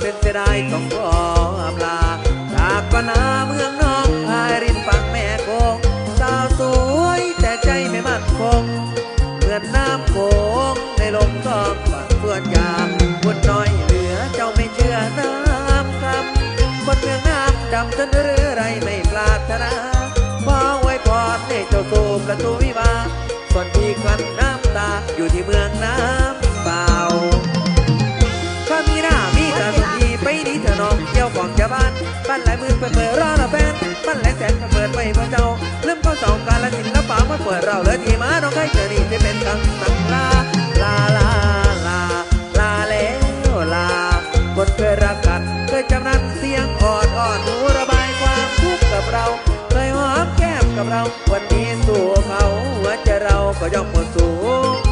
ายซึ่งเสียดายต้องขออำลาจากก็นาเมืองนองพายริมฝั่งแม่โคงสาวสวยแต่ใจไม่มั่นคง เหมือนน้ำโขงในลมทองฝันส่วนยามคนน้อยเหลือเจ้าไม่เชื่อน้ำคำคนเมืองน้ำดำจนหรือไรไม่ปรารถนาขอไว้พรให้เจ้าสู่ประตูวิวาส่วนที่กลั้นน้ำตาอยู่ที่เมืองน้ำ บ้านบ้นหลายมื่นเปิดเปิดรอละแฟนบ้านหลายแสนเปิดไปเพื่อเจ้าเริ่มเข้าสองการละสินละป่ามาเปิดเราเลยทีมาน้องใครเจอนี่จะเป็นตังตังลาลาลาลาลาแล้วลาคนเคยรักกันเคยจำนันเสียงอ่อนอ่อนหูระบายความทุกข์กับเราเคยหอมแก้มกับเรา วันนี้สู่เขาหัวใจเราก็ย่อมหมดสูง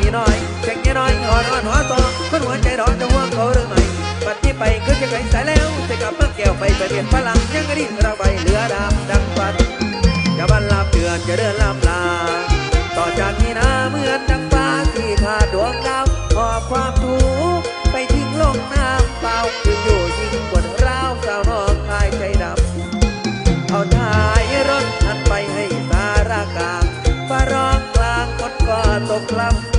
อีน้อยเช็คน้อยอ่อนอ่อนหัวโตคนหัวใจร้อนจะห่วงเขาหรือไม่ปัดที่ไปก็จะไกลสายแล้ว จะกลับเมื่อแก้วไปไปเปลี่ยนพลังยังกระดิ่งระใบเหลือดำดังฟันจะบันลับเดือนจะเดินลำลา ต่อจากนี้นะเหมือนดังฟ้าที่ขาดดวงดาวหอบความทุกข์ไปทิ้งลงน้ำเปล่าอยู่อยู่ยิ่งกว่ดราวสาวน้องคายใจดำเอาท้ายรถทันไปให้สารากาฝ้าร้องกลางฝนก็ตกลำ